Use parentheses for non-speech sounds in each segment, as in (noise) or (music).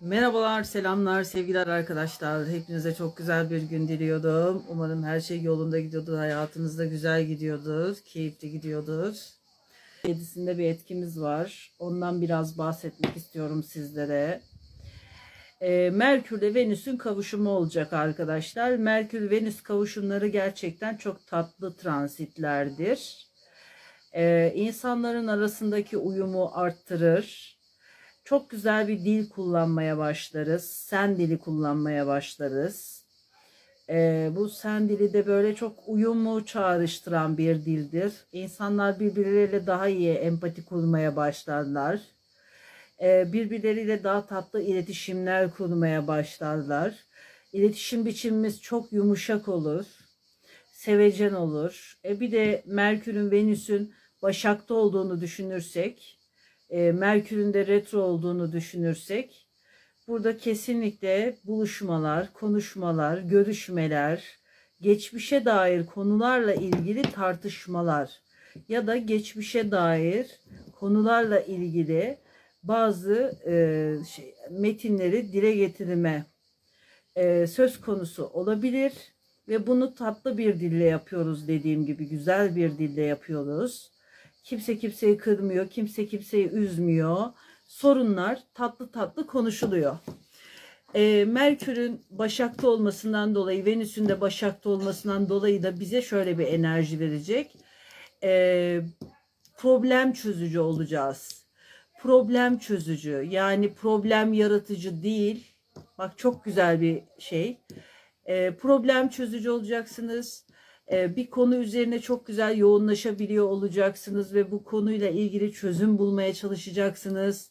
Merhabalar, selamlar, sevgiler arkadaşlar. Hepinize çok güzel bir gün diliyordum. Umarım her şey yolunda gidiyordur, hayatınızda güzel gidiyordur, keyifli gidiyordur. 7'sinde bir etkimiz var. Ondan biraz bahsetmek istiyorum sizlere. Ee, Merkür ile Venüs'ün kavuşumu olacak arkadaşlar. Merkür-Venüs kavuşumları gerçekten çok tatlı transitlerdir. Ee, insanların arasındaki uyumu arttırır çok güzel bir dil kullanmaya başlarız. Sen dili kullanmaya başlarız. Ee, bu sen dili de böyle çok uyumu çağrıştıran bir dildir. İnsanlar birbirleriyle daha iyi empati kurmaya başlarlar. Ee, birbirleriyle daha tatlı iletişimler kurmaya başlarlar. İletişim biçimimiz çok yumuşak olur. Sevecen olur. E bir de Merkür'ün, Venüs'ün Başak'ta olduğunu düşünürsek e, Merkür'ün de retro olduğunu düşünürsek burada kesinlikle buluşmalar, konuşmalar, görüşmeler, geçmişe dair konularla ilgili tartışmalar ya da geçmişe dair konularla ilgili bazı e, şey, metinleri dile getirme e, söz konusu olabilir ve bunu tatlı bir dille yapıyoruz dediğim gibi güzel bir dille yapıyoruz. Kimse kimseyi kırmıyor, kimse kimseyi üzmüyor. Sorunlar tatlı tatlı konuşuluyor. E, Merkür'ün Başak'ta olmasından dolayı, Venüs'ün de Başak'ta olmasından dolayı da bize şöyle bir enerji verecek. E, problem çözücü olacağız. Problem çözücü yani problem yaratıcı değil. Bak çok güzel bir şey. E, problem çözücü olacaksınız bir konu üzerine çok güzel yoğunlaşabiliyor olacaksınız ve bu konuyla ilgili çözüm bulmaya çalışacaksınız.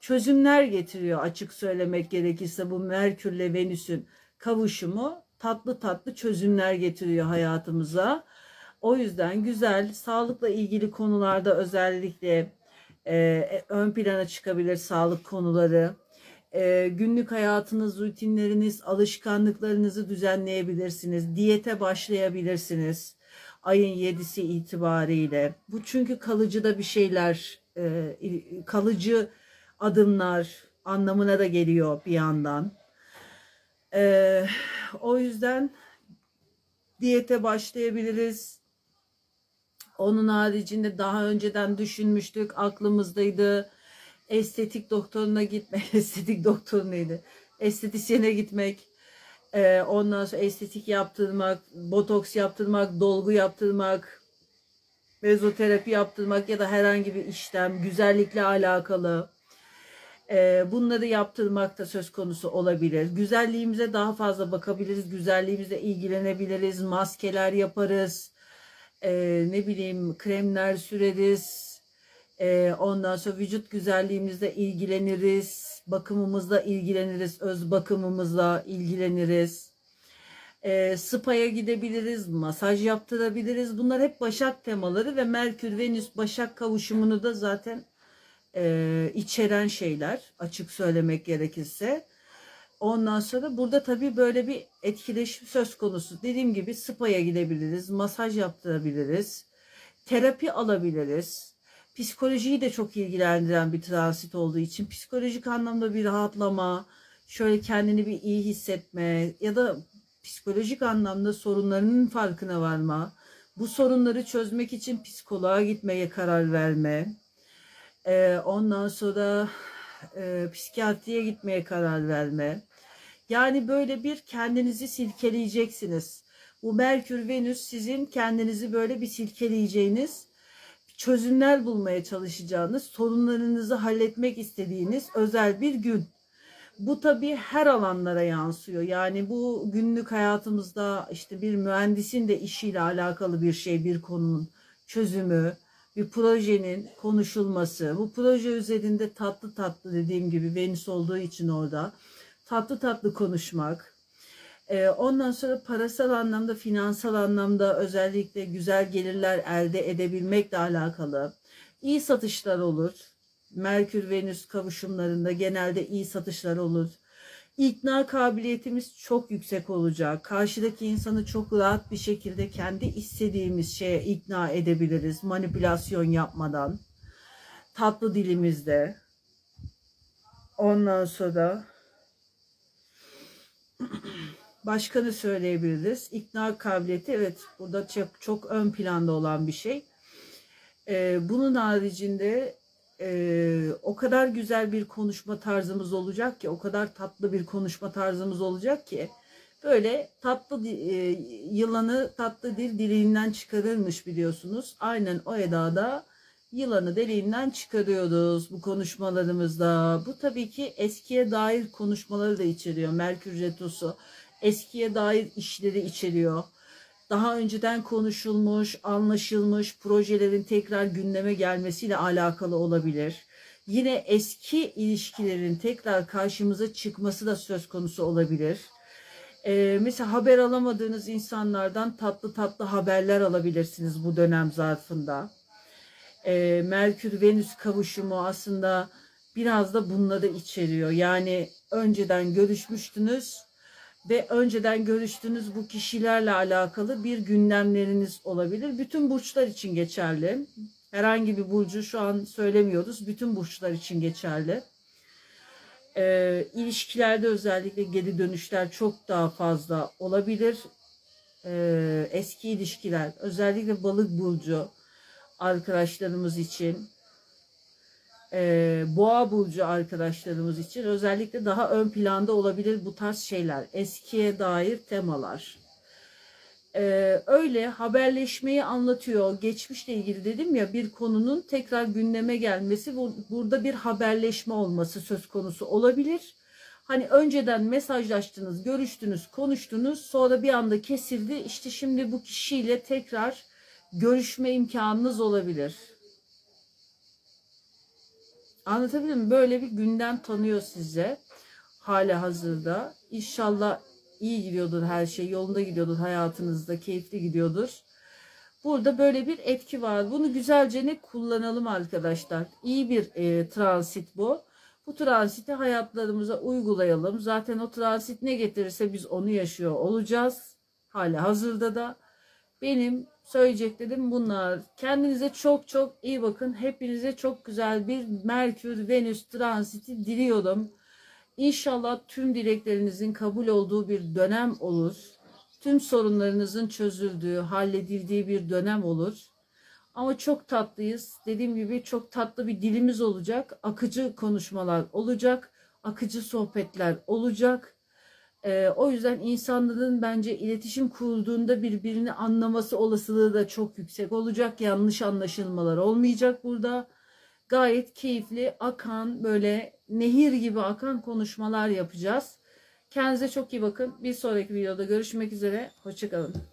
Çözümler getiriyor açık söylemek gerekirse bu Merkürle Venüs'ün kavuşumu tatlı tatlı çözümler getiriyor hayatımıza. O yüzden güzel, sağlıkla ilgili konularda özellikle e, ön plana çıkabilir sağlık konuları e, günlük hayatınız, rutinleriniz, alışkanlıklarınızı düzenleyebilirsiniz. Diyete başlayabilirsiniz. Ayın 7'si itibariyle. Bu çünkü kalıcı da bir şeyler, e, kalıcı adımlar anlamına da geliyor bir yandan. E, o yüzden diyete başlayabiliriz. Onun haricinde daha önceden düşünmüştük, aklımızdaydı estetik doktoruna gitmek, (laughs) estetik doktor neydi? Estetisyene gitmek, e, ondan sonra estetik yaptırmak, botoks yaptırmak, dolgu yaptırmak, mezoterapi yaptırmak ya da herhangi bir işlem, güzellikle alakalı e, bunları yaptırmak da söz konusu olabilir. Güzelliğimize daha fazla bakabiliriz, güzelliğimize ilgilenebiliriz, maskeler yaparız, e, ne bileyim kremler süreriz, ee, ondan sonra vücut güzelliğimizle ilgileniriz. Bakımımızla ilgileniriz. Öz bakımımızla ilgileniriz. Ee, spa'ya gidebiliriz. Masaj yaptırabiliriz. Bunlar hep Başak temaları ve Merkür, Venüs, Başak kavuşumunu da zaten e, içeren şeyler. Açık söylemek gerekirse. Ondan sonra burada tabii böyle bir etkileşim söz konusu. Dediğim gibi spa'ya gidebiliriz. Masaj yaptırabiliriz. Terapi alabiliriz psikolojiyi de çok ilgilendiren bir transit olduğu için psikolojik anlamda bir rahatlama, şöyle kendini bir iyi hissetme ya da psikolojik anlamda sorunlarının farkına varma, bu sorunları çözmek için psikoloğa gitmeye karar verme, ee, ondan sonra e, psikiyatriye gitmeye karar verme. Yani böyle bir kendinizi silkeleyeceksiniz. Bu Merkür Venüs sizin kendinizi böyle bir silkeleyeceğiniz çözümler bulmaya çalışacağınız, sorunlarınızı halletmek istediğiniz özel bir gün. Bu tabii her alanlara yansıyor. Yani bu günlük hayatımızda işte bir mühendisin de işiyle alakalı bir şey, bir konunun çözümü, bir projenin konuşulması. Bu proje üzerinde tatlı tatlı dediğim gibi Venüs olduğu için orada tatlı tatlı konuşmak, ondan sonra parasal anlamda, finansal anlamda özellikle güzel gelirler elde edebilmekle alakalı iyi satışlar olur. Merkür-Venüs kavuşumlarında genelde iyi satışlar olur. İkna kabiliyetimiz çok yüksek olacak. Karşıdaki insanı çok rahat bir şekilde kendi istediğimiz şeye ikna edebiliriz. Manipülasyon yapmadan. Tatlı dilimizde. Ondan sonra (clears throat) Başka ne söyleyebiliriz? İkna kabiliyeti evet burada çok, çok ön planda olan bir şey. Ee, bunun haricinde e, o kadar güzel bir konuşma tarzımız olacak ki, o kadar tatlı bir konuşma tarzımız olacak ki böyle tatlı e, yılanı tatlı dil dilinden çıkarırmış biliyorsunuz. Aynen o edada yılanı deliğinden çıkarıyoruz bu konuşmalarımızda. Bu tabii ki eskiye dair konuşmaları da içeriyor. Merkür Retrosu eskiye dair işleri içeriyor. Daha önceden konuşulmuş, anlaşılmış projelerin tekrar gündeme gelmesiyle alakalı olabilir. Yine eski ilişkilerin tekrar karşımıza çıkması da söz konusu olabilir. Ee, mesela haber alamadığınız insanlardan tatlı tatlı haberler alabilirsiniz bu dönem zarfında. Ee, Merkür-Venüs kavuşumu aslında biraz da bunları içeriyor. Yani önceden görüşmüştünüz ve önceden görüştüğünüz bu kişilerle alakalı bir gündemleriniz olabilir. Bütün burçlar için geçerli. Herhangi bir burcu şu an söylemiyoruz. Bütün burçlar için geçerli. Ee, ilişkilerde özellikle geri dönüşler çok daha fazla olabilir. Ee, eski ilişkiler, özellikle balık burcu arkadaşlarımız için, e, boğa burcu arkadaşlarımız için özellikle daha ön planda olabilir bu tarz şeyler. Eskiye dair temalar. Ee, öyle haberleşmeyi anlatıyor. Geçmişle ilgili dedim ya bir konunun tekrar gündeme gelmesi bu- burada bir haberleşme olması söz konusu olabilir. Hani önceden mesajlaştınız, görüştünüz, konuştunuz sonra bir anda kesildi. İşte şimdi bu kişiyle tekrar görüşme imkanınız olabilir. Anlatabildim mi? Böyle bir gündem tanıyor size hala hazırda. İnşallah iyi gidiyordur her şey, yolunda gidiyordur hayatınızda, keyifli gidiyordur. Burada böyle bir etki var. Bunu güzelce ne kullanalım arkadaşlar. İyi bir e, transit bu. Bu transiti hayatlarımıza uygulayalım. Zaten o transit ne getirirse biz onu yaşıyor olacağız. Hala hazırda da. Benim söyleyeceklerim bunlar. Kendinize çok çok iyi bakın. Hepinize çok güzel bir Merkür Venüs transiti diliyorum. İnşallah tüm dileklerinizin kabul olduğu bir dönem olur. Tüm sorunlarınızın çözüldüğü, halledildiği bir dönem olur. Ama çok tatlıyız. Dediğim gibi çok tatlı bir dilimiz olacak. Akıcı konuşmalar olacak. Akıcı sohbetler olacak. Ee, o yüzden insanların bence iletişim kurduğunda birbirini anlaması olasılığı da çok yüksek olacak. Yanlış anlaşılmalar olmayacak burada. Gayet keyifli, akan, böyle nehir gibi akan konuşmalar yapacağız. Kendinize çok iyi bakın. Bir sonraki videoda görüşmek üzere. Hoşçakalın.